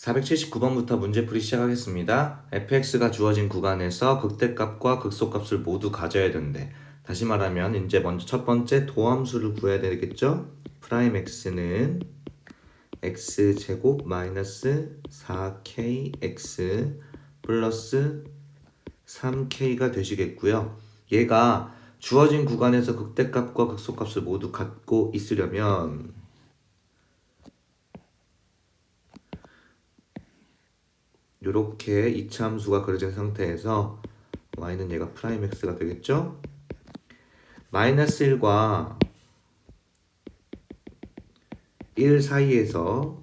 479번부터 문제풀이 시작하겠습니다. fx가 주어진 구간에서 극대값과 극소값을 모두 가져야 되는데 다시 말하면 이제 먼저 첫 번째 도함수를 구해야 되겠죠? 프라임 x는 x제곱 마이너스 4kx 플러스 3k가 되시겠고요. 얘가 주어진 구간에서 극대값과 극소값을 모두 갖고 있으려면 이렇게 이차 함수가 그려진 상태에서 y는 얘가 프라임 x가 되겠죠? 마이너스 1과 1 사이에서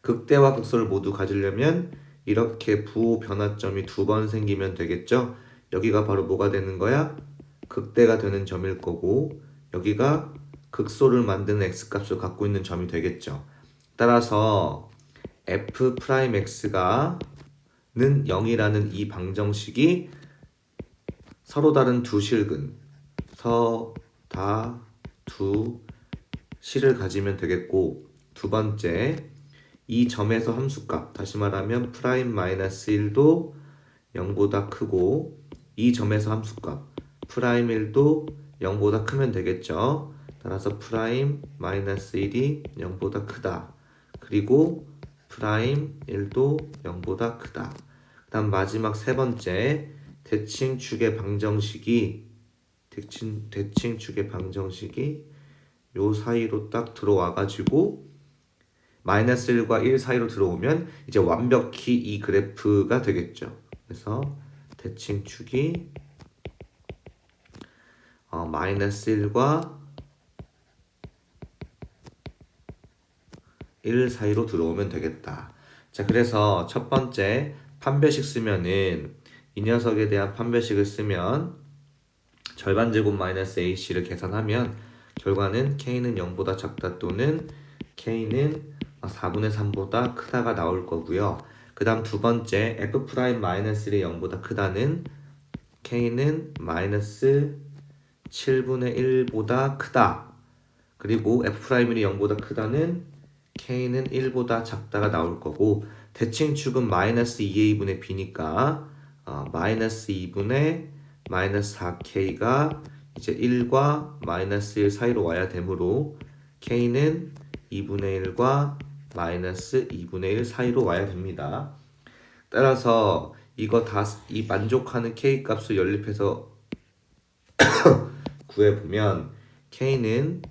극대와 극소를 모두 가지려면 이렇게 부호 변화점이 두 번 생기면 되겠죠? 여기가 바로 뭐가 되는 거야? 극대가 되는 점일 거고 여기가 극소를 만드는 x값을 갖고 있는 점이 되겠죠. 따라서 f 프라임 x가 는 0이라는 이 방정식이 서로 다른 두 실근 서다 두 실을 가지면 되겠고 두 번째 이 점에서 함수값 다시 말하면 프라임 마이너스 1도 0보다 크고 이 점에서 함수값 프라임 1도 0보다 크면 되겠죠? 따라서 프라임 마이너스 1이 0보다 크다. 그리고 프라임 1도 0보다 크다. 그 다음 마지막 세 번째 대칭축의 방정식이 대칭, 대칭축의 방정식이 요 사이로 딱 들어와 가지고 마이너스 1과 1 사이로 들어오면 이제 완벽히 이 그래프가 되겠죠. 그래서 대칭축이 어, 마이너스 1과 1 사이로 들어오면 되겠다. 자, 그래서 첫 번째 판별식 쓰면은 이 녀석에 대한 판별식을 쓰면 절반 제곱 마이너스 ac를 계산하면 결과는 k는 0보다 작다 또는 k는 4분의 3보다 크다가 나올 거고요. 그 다음 두 번째 f 프라임 마이너스 1이 0보다 크다는 k는 마이너스 7분의 1보다 크다. 그리고 f 프라임 1이 0보다 크다는 k는 1보다 작다가 나올 거고 대칭축은 마이너스 2a분의 b니까 어, 마이너스 2분의 마이너스 4k가 이제 1과 마이너스 1 사이로 와야 되므로 k는 2분의 1과 마이너스 2분의 1 사이로 와야 됩니다. 따라서 이거 다 이 만족하는 k 값을 연립해서 구해보면 k는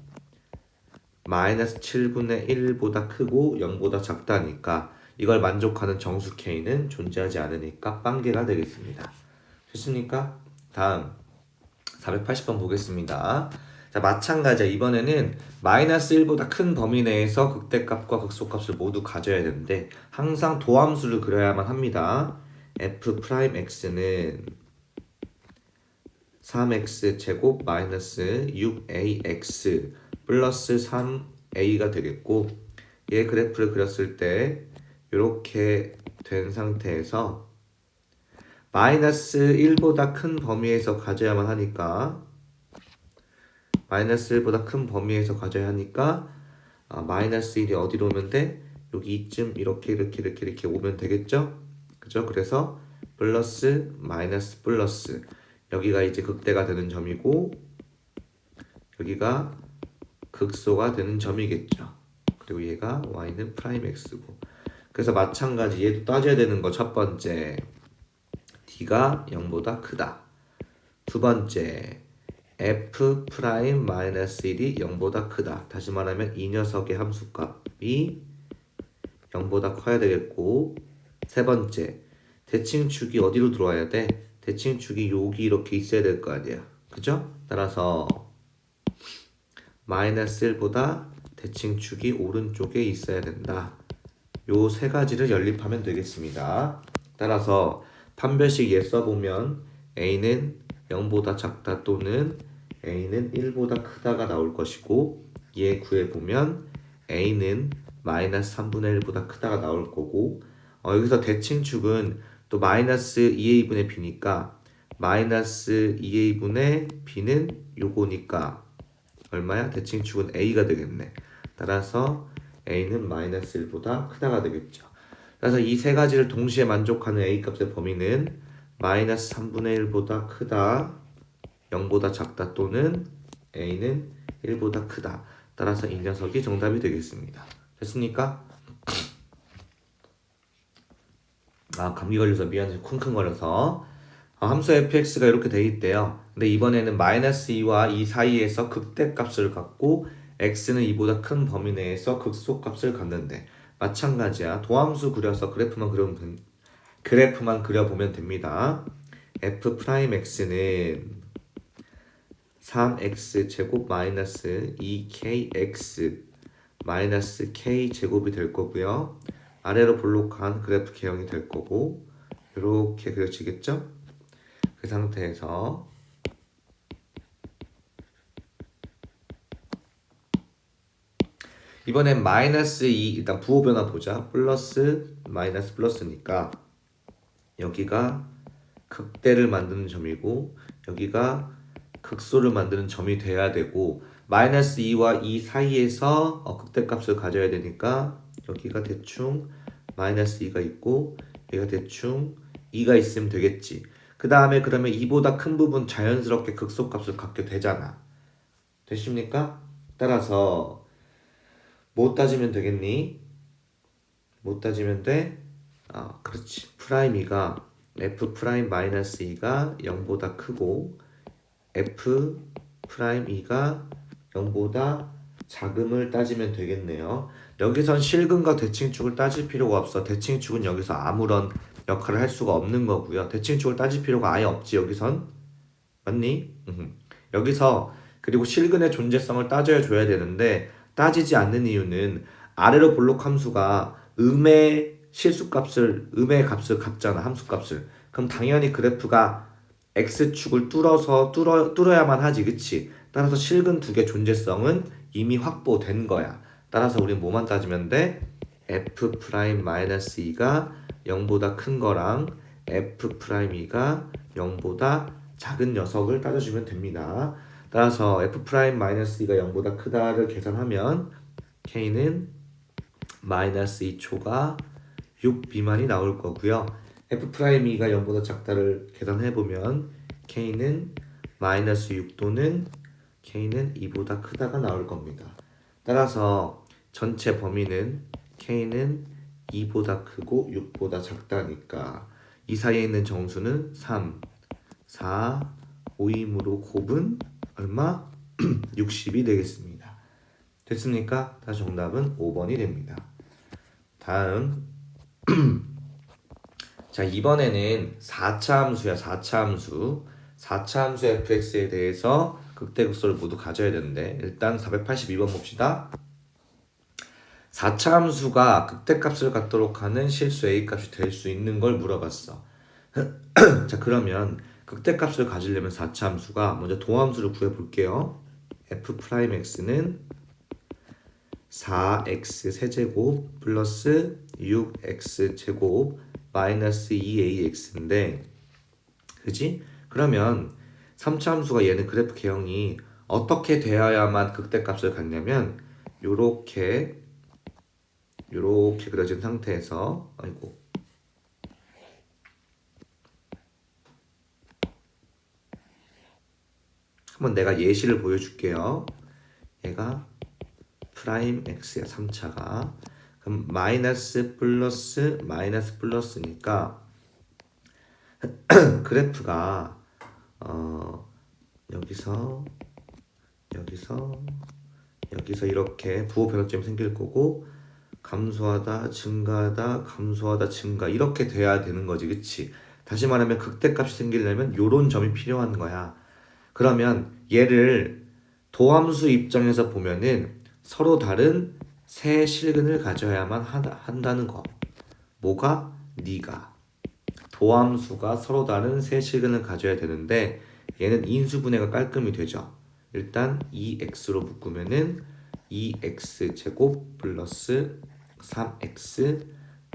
마이너스 7분의 1보다 크고 0보다 작다니까 이걸 만족하는 정수 k는 존재하지 않으니까 빵개가 되겠습니다. 됐습니까? 다음 480번 보겠습니다. 자 마찬가지야 이번에는 마이너스 1보다 큰 범위 내에서 극대값과 극소값을 모두 가져야 되는데 항상 도함수를 그려야만 합니다. f 프라임 x는 3x 제곱 마이너스 6ax 플러스 3a가 되겠고 얘 그래프를 그렸을 때 이렇게 된 상태에서 마이너스 1보다 큰 범위에서 가져야만 하니까 마이너스 1보다 큰 범위에서 가져야 하니까 아, 마이너스 1이 어디로 오면 돼? 여기 이쯤 이렇게 이렇게 이렇게 이렇게 오면 되겠죠? 그죠? 그래서 플러스 마이너스 플러스 여기가 이제 극대가 되는 점이고 여기가 극소가 되는 점이겠죠. 그리고 얘가 y는 프라임 x고. 그래서 마찬가지 얘도 따져야 되는 거 첫 번째 d가 0보다 크다. 두 번째 f 프라임 마이너스 1이 0보다 크다. 다시 말하면 이 녀석의 함수값이 0보다 커야 되겠고 세 번째 대칭축이 어디로 들어와야 돼? 대칭축이 여기 이렇게 있어야 될 거 아니야. 그죠? 따라서 마이너스 1보다 대칭 축이 오른쪽에 있어야 된다. 요 세 가지를 연립하면 되겠습니다. 따라서 판별식 예 써보면 a는 0보다 작다 또는 a는 1보다 크다가 나올 것이고 얘 구해보면 a는 마이너스 3분의 1보다 크다가 나올 거고 어, 여기서 대칭축은 또 마이너스 2a분의 b니까 마이너스 2a분의 b는 요거니까 얼마야? 대칭축은 a가 되겠네. 따라서 a는 마이너스 1보다 크다가 되겠죠. 그래서 이 세 가지를 동시에 만족하는 a 값의 범위는 마이너스 3분의 1보다 크다, 0보다 작다 또는 a는 1보다 크다. 따라서 이 녀석이 정답이 되겠습니다. 됐습니까? 아 감기 걸려서 미안해 쿵쿵거려서 아, 함수 fx가 이렇게 돼 있대요. 근데 이번에는 마이너스 2와 2 사이에서 극대값을 갖고 x는 2보다 큰 범위 내에서 극소값을 갖는데 마찬가지야. 도함수 그려서 그래프만 그려보면 된- 그래프만 그려보면 됩니다. f 프라임 x는 3x 제곱 마이너스 2kx 마이너스 k 제곱이 될 거고요. 아래로 볼록한 그래프 개형이 될 거고 이렇게 그려지겠죠? 그 상태에서 이번엔 마이너스 2 일단 부호 변화 보자. 플러스 마이너스 플러스니까 여기가 극대를 만드는 점이고 여기가 극소를 만드는 점이 돼야 되고 마이너스 2와 2 사이에서 어, 극대값을 가져야 되니까 여기가 대충 마이너스 2가 있고 여기가 대충 2가 있으면 되겠지. 그 다음에 그러면 2보다 큰 부분 자연스럽게 극소값을 갖게 되잖아. 되십니까? 따라서 못 따지면 되겠니? 못 따지면 돼? 아, 그렇지. 프라임 2가 f 프라임 마이너스 2가 0보다 크고 f 프라임 2가 0보다 작음을 따지면 되겠네요. 여기선 실근과 대칭축을 따질 필요가 없어. 대칭축은 여기서 아무런 역할을 할 수가 없는 거고요. 대칭축을 따질 필요가 아예 없지 여기선. 맞니? 여기서 그리고 실근의 존재성을 따져야 줘야 되는데 따지지 않는 이유는 아래로 볼록 함수가 음의 실수값을 음의 값을 갚잖아 함수값을. 그럼 당연히 그래프가 x축을 뚫어서 뚫어 뚫어야만 하지 그치? 따라서 실근 두 개 존재성은 이미 확보된 거야. 따라서 우린 뭐만 따지면 돼? f 프라임 마이너스 2가 0보다 큰 거랑 f 프라임 2가 0보다 작은 녀석을 따져주면 됩니다 따라서 f 프라임 마이너스 2가 0보다 크다를 계산하면 k는 마이너스 2초가 6 미만이 나올 거고요. f 프라임 2가 0보다 작다를 계산해 보면 k는 마이너스 6 또는 k는 2보다 크다가 나올 겁니다. 따라서 전체 범위는 k는 2보다 크고 6보다 작다니까 이 사이에 있는 정수는 3, 4, 5이므로 곱은 얼마? 60이 되겠습니다. 됐습니까? 다 정답은 5번이 됩니다. 다음 자 이번에는 4차 함수야 4차 함수 4차 함수 fx에 대해서 극대극소를 모두 가져야 되는데 일단 482번 봅시다 4차 함수가 극대값을 갖도록 하는 실수 a값이 될 수 있는 걸 물어봤어 자 그러면 극대값을 가지려면 4차 함수가 먼저 도함수를 구해볼게요 f 프라임 x는 4x 세제곱 플러스 6x 제곱 마이너스 2ax인데 그지? 그러면 3차 함수가 얘는 그래프 개형이 어떻게 되어야만 극대값을 갖냐면 요렇게 요렇게 그려진 상태에서 아이고 한번 내가 예시를 보여줄게요. 얘가 프라임 x야 3차가. 그럼 마이너스 플러스 마이너스 플러스니까 그래프가 어 여기서 여기서 여기서 이렇게 부호 변화점이 생길 거고 감소하다 증가하다 감소하다 증가 이렇게 돼야 되는 거지 그치? 다시 말하면 극대값이 생기려면 요런 점이 필요한 거야 그러면 얘를 도함수 입장에서 보면은 서로 다른 세 실근을 가져야만 한다는 거. 뭐가? 네가. 도함수가 서로 다른 세 실근을 가져야 되는데 얘는 인수분해가 깔끔히 되죠. 일단 2x로 묶으면은 2x 제곱 플러스 3x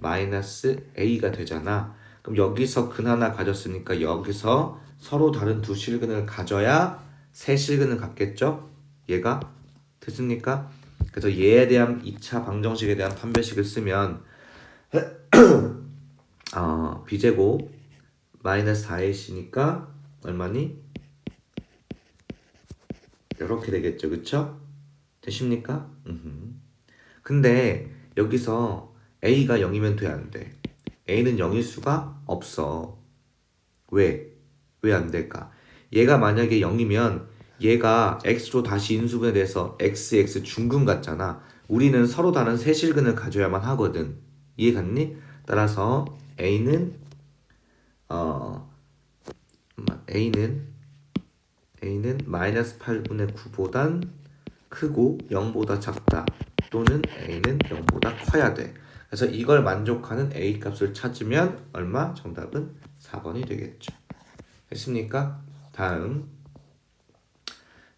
마이너스 a가 되잖아. 그럼 여기서 근 하나 가졌으니까 여기서 서로 다른 두 실근을 가져야 세 실근을 갖겠죠? 얘가 됐습니까? 그래서 얘에 대한 2차 방정식에 대한 판별식을 쓰면 어, b제곱 마이너스 4ac니까 얼마니? 이렇게 되겠죠, 그쵸? 되십니까? 음흠. 근데 여기서 a가 0이면 돼, 안 돼? a는 0일 수가 없어. 왜? 왜 안 될까? 얘가 만약에 0이면 얘가 x로 다시 인수분해 돼서 x, x 중근 같잖아. 우리는 서로 다른 세실근을 가져야만 하거든. 이해 갔니? 따라서 a는 어 a는 a는 마이너스 8분의 9보단 크고 0보다 작다 또는 a는 0보다 커야 돼. 그래서 이걸 만족하는 a 값을 찾으면 얼마? 정답은 4번이 되겠죠. 됐습니까? 다음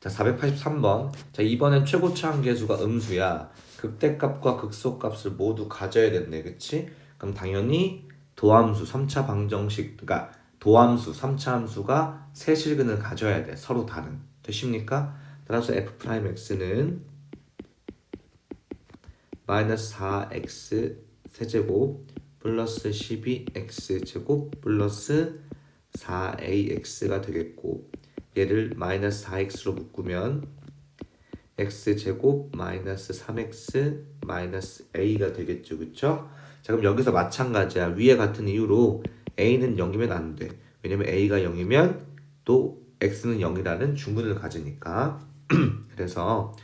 자 483번 자 이번엔 최고치 한계수가 음수야 극대값과 극소값을 모두 가져야 됐네 그치? 그럼 당연히 도함수 3차 방정식 그러니까 도함수 3차 함수가 세 실근을 가져야 돼 서로 다른 되십니까? 따라서 f'x는 마이너스 4x 세제곱 플러스 12x 제곱 플러스 4ax가 되겠고 얘를 마이너스 4x로 묶으면 x 제곱 마이너스 3x 마이너스 a가 되겠죠 그쵸? 자 그럼 여기서 마찬가지야 위에 같은 이유로 a는 0이면 안돼 왜냐면 a가 0이면 또 x는 0이라는 중근을 가지니까 그래서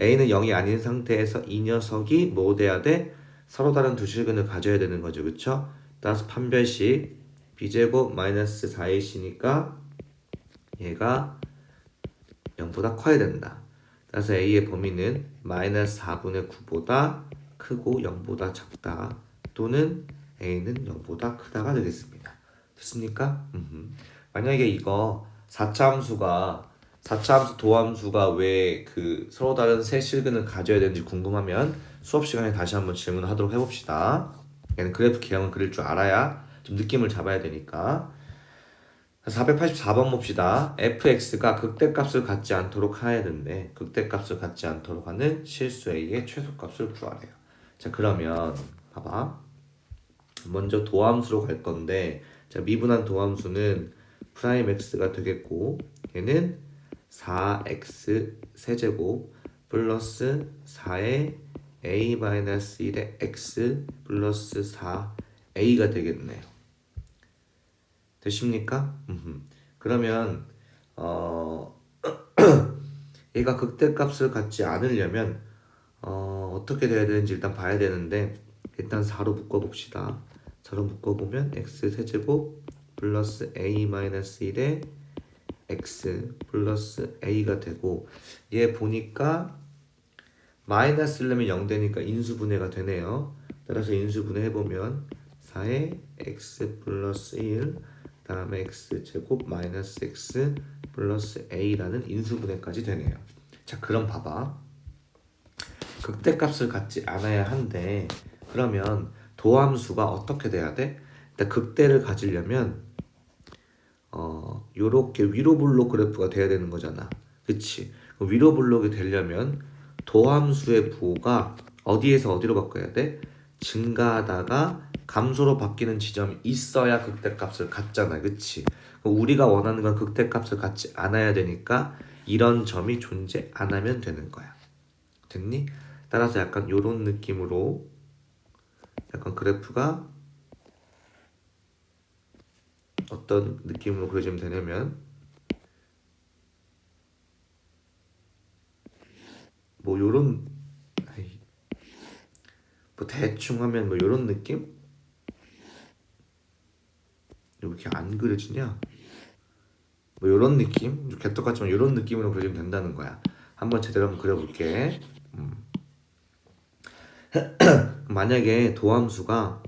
a는 0이 아닌 상태에서 이 녀석이 뭐 돼야 돼? 서로 다른 두 실근을 가져야 되는 거죠 그쵸? 따라서 판별식 b제곱 마이너스 4ac니까 얘가 0보다 커야 된다. 따라서 a의 범위는 마이너스 4분의 9보다 크고 0보다 작다. 또는 a는 0보다 크다가 되겠습니다. 됐습니까? 음흠. 만약에 이거 4차 함수가 4차 함수 도함수가 왜 그 서로 다른 세 실근을 가져야 되는지 궁금하면 수업 시간에 다시 한번 질문하도록 해봅시다. 얘는 그래프 개형을 그릴 줄 알아야 좀 느낌을 잡아야 되니까. 484번 봅시다. fx가 극대값을 갖지 않도록 하였는데 극대값을 갖지 않도록 하는 실수 a의 최소값을 구하래요. 자 그러면 봐봐. 먼저 도함수로 갈 건데 자 미분한 도함수는 프라임 x가 되겠고 얘는 4x 세제곱 플러스 4의 a-1의 x 플러스 4a가 되겠네요. 되십니까? 그러면 어 얘가 극대값을 갖지 않으려면 어, 어떻게 돼야 되는지 일단 봐야 되는데 일단 4로 묶어 봅시다. 4로 묶어 보면 x 세제곱 플러스 a 마이너스 1의 x 플러스 a가 되고 얘 보니까 마이너스려면 0 되니까 인수분해가 되네요. 따라서 인수분해 해보면 4의 x 플러스 1 다음에 x 제곱 마이너스 x 플러스 a라는 인수분해까지 되네요. 자 그럼 봐봐. 극대값을 갖지 않아야 한데 그러면 도함수가 어떻게 돼야 돼? 일단 극대를 가지려면 어 요렇게 위로 블록 그래프가 돼야 되는 거잖아. 그치? 위로 블록이 되려면 도함수의 부호가 어디에서 어디로 바꿔야 돼? 증가하다가 감소로 바뀌는 지점이 있어야 극대값을 갖잖아. 그치? 우리가 원하는 건 극대값을 갖지 않아야 되니까 이런 점이 존재 안 하면 되는 거야. 됐니? 따라서 약간 요런 느낌으로 약간 그래프가 어떤 느낌으로 그려지면 되냐면 뭐 요런 뭐 대충 하면 뭐 요런 느낌? 왜 이렇게 안 그려지냐? 뭐 요런 느낌? 개떡 같지만 요런 느낌으로 그리면 된다는 거야. 한번 제대로 한번 그려볼게. 음. 만약에 도함수가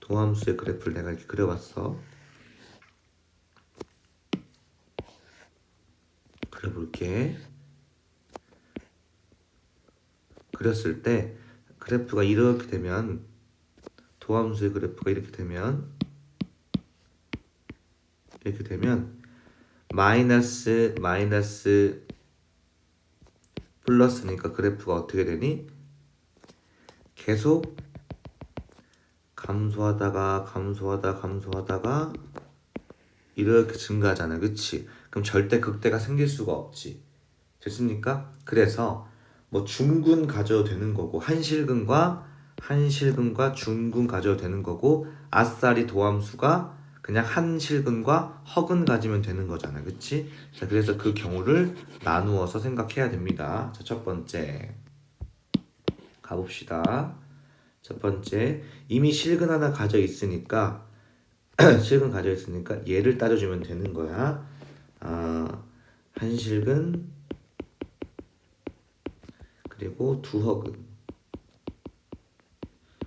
도함수의 그래프를 내가 이렇게 그려봤어. 그려볼게. 그렸을 때 그래프가 이렇게 되면 도함수의 그래프가 이렇게 되면 이렇게 되면 마이너스 마이너스 플러스니까 그래프가 어떻게 되니? 계속 감소하다가 감소하다 감소하다가 이렇게 증가하잖아 그치? 그럼 절대 극대가 생길 수가 없지. 됐습니까? 그래서 뭐 중군 가져도 되는 거고 한실근과 한실근과 중군 가져도 되는 거고 아싸리 도함수가 그냥 한 실근과 허근 가지면 되는 거잖아 그치? 자 그래서 그 경우를 나누어서 생각해야 됩니다. 자 첫 번째. 가봅시다. 첫 번째. 이미 실근 하나 가져 있으니까 실근 가져 있으니까 얘를 따져주면 되는 거야. 아, 한 실근 그리고 두 허근.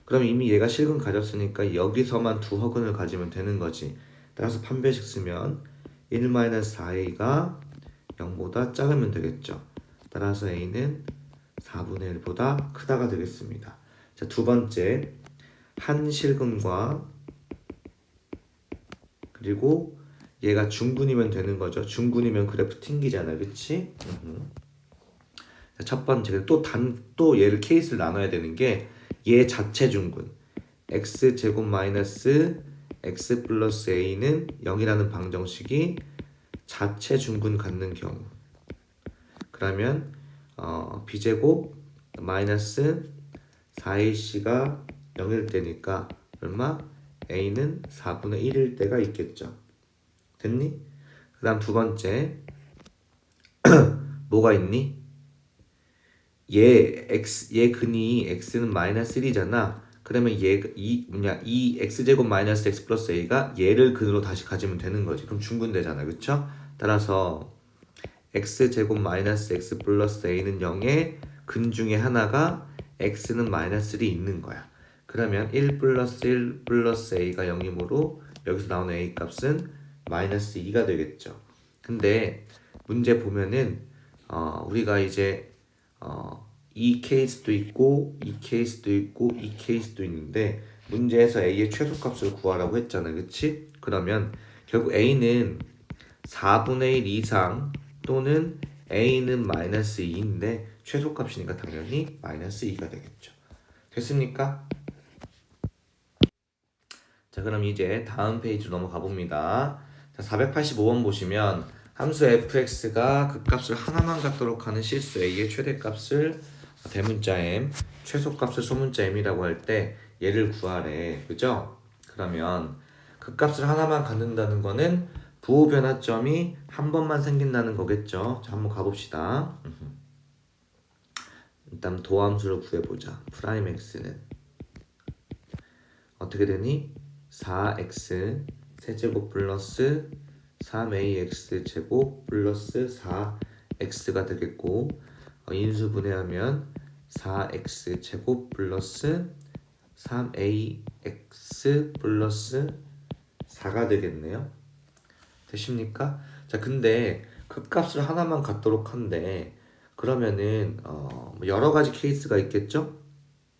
그럼 이미 얘가 실근 가졌으니까 여기서만 두 허근을 가지면 되는 거지. 따라서 판별식 쓰면 1-4a가 0보다 작으면 되겠죠. 따라서 a는 4분의 1보다 크다가 되겠습니다. 자, 두 번째 한 실근과 그리고 얘가 중군이면 되는 거죠. 중군이면 그래프 튕기잖아, 그렇지? 첫 번째 또단또 얘를 케이스를 나눠야 되는 게 얘 자체 중군 x 제곱 마이너스 x 플러스 a는 0이라는 방정식이 자체 중군 갖는 경우 그러면 어, b 제곱 마이너스 4ac가 0일 때니까 얼마? a는 4분의 1일 때가 있겠죠. 됐니? 그 다음 두 번째 뭐가 있니? 얘 x 얘 근이 x는 마이너스 1이잖아. 그러면 얘이 뭐냐 이 x 제곱 마이너스 x 플러스 a가 얘를 근으로 다시 가지면 되는 거지. 그럼 중분되잖아, 그렇죠? 따라서 x 제곱 마이너스 x 플러스 a는 0의 근 중에 하나가 x는 마이너스 1이 있는 거야. 그러면 1 플러스 1 플러스 a가 0이므로 여기서 나오는 a 값은 마이너스 2가 되겠죠. 근데 문제 보면은 어, 우리가 이제 어, 이 케이스도 있고 이 케이스도 있고 이 케이스도 있는데 문제에서 a의 최소값을 구하라고 했잖아, 그렇지? 그러면 결국 a는 4분의 1 이상 또는 a는 마이너스 2인데 최소값이니까 당연히 마이너스 2가 되겠죠. 됐습니까? 자, 그럼 이제 다음 페이지로 넘어가 봅니다. 자, 485번 보시면 함수 fx가 극값을 하나만 갖도록 하는 실수 a의 최대값을 대문자 m, 최소값을 소문자 m이라고 할 때 얘를 구하래. 그죠? 그러면 극값을 하나만 갖는다는 거는 부호 변화점이 한 번만 생긴다는 거겠죠. 자, 한번 가봅시다. 일단 도함수를 구해보자. 프라임 x는 어떻게 되니? 4x 세제곱 플러스 3ax 제곱 플러스 4x가 되겠고 어, 인수분해하면 4x 제곱 플러스 3ax 플러스 4가 되겠네요. 되십니까? 자, 근데 그 값을 하나만 갖도록 한데 그러면은 어, 뭐 여러 가지 케이스가 있겠죠?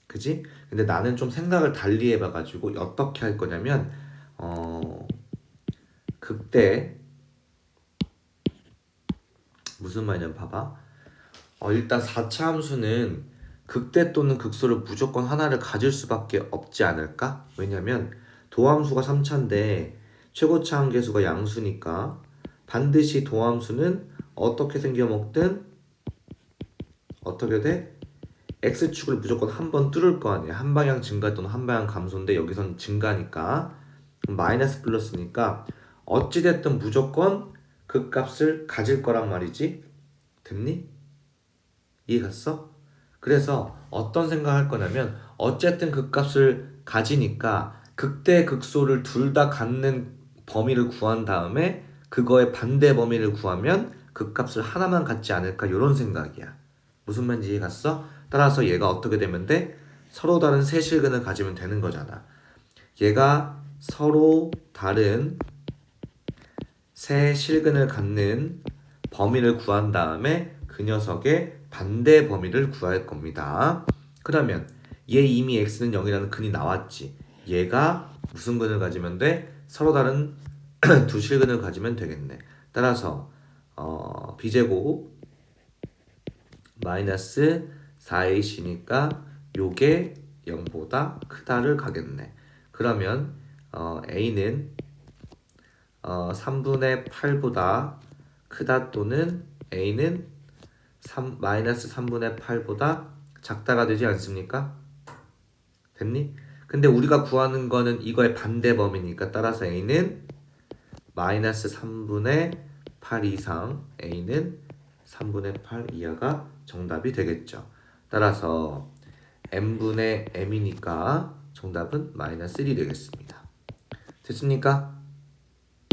그지? 근데 나는 좀 생각을 달리 해봐가지고 어떻게 할 거냐면 어 극대 무슨 말이냐면 봐봐 어 일단 4차 함수는 극대 또는 극소를 무조건 하나를 가질 수밖에 없지 않을까? 왜냐면 도함수가 3차인데 최고차 함계수가 양수니까 반드시 도함수는 어떻게 생겨먹든 어떻게 돼? x축을 무조건 한 번 뚫을 거 아니야. 한 방향 증가 또는 한 방향 감소인데 여기선 증가니까 마이너스 플러스니까 어찌됐든 무조건 그 값을 가질 거란 말이지. 됐니? 이해 갔어? 그래서 어떤 생각할 거냐면 어쨌든 그 값을 가지니까 극대 극소를 둘 다 갖는 범위를 구한 다음에 그거의 반대 범위를 구하면 그 값을 하나만 갖지 않을까 이런 생각이야. 무슨 말인지 이해 갔어? 따라서 얘가 어떻게 되면 돼? 서로 다른 세 실근을 가지면 되는 거잖아. 얘가 서로 다른 세 실근을 갖는 범위를 구한 다음에 그 녀석의 반대 범위를 구할 겁니다. 그러면 얘 이미 x는 0이라는 근이 나왔지. 얘가 무슨 근을 가지면 돼? 서로 다른 두 실근을 가지면 되겠네. 따라서 어, b제곱 마이너스 4ac니까 요게 0보다 크다를 가겠네. 그러면 어, a는 어, 3분의 8보다 크다 또는 a는 3, 마이너스 3분의 8보다 작다가 되지 않습니까? 됐니? 근데 우리가 구하는 거는 이거의 반대 범위니까 따라서 a는 마이너스 3분의 8 이상 a는 3분의 8 이하가 정답이 되겠죠. 따라서 m분의 m이니까 정답은 마이너스 1이 되겠습니다. 됐습니까?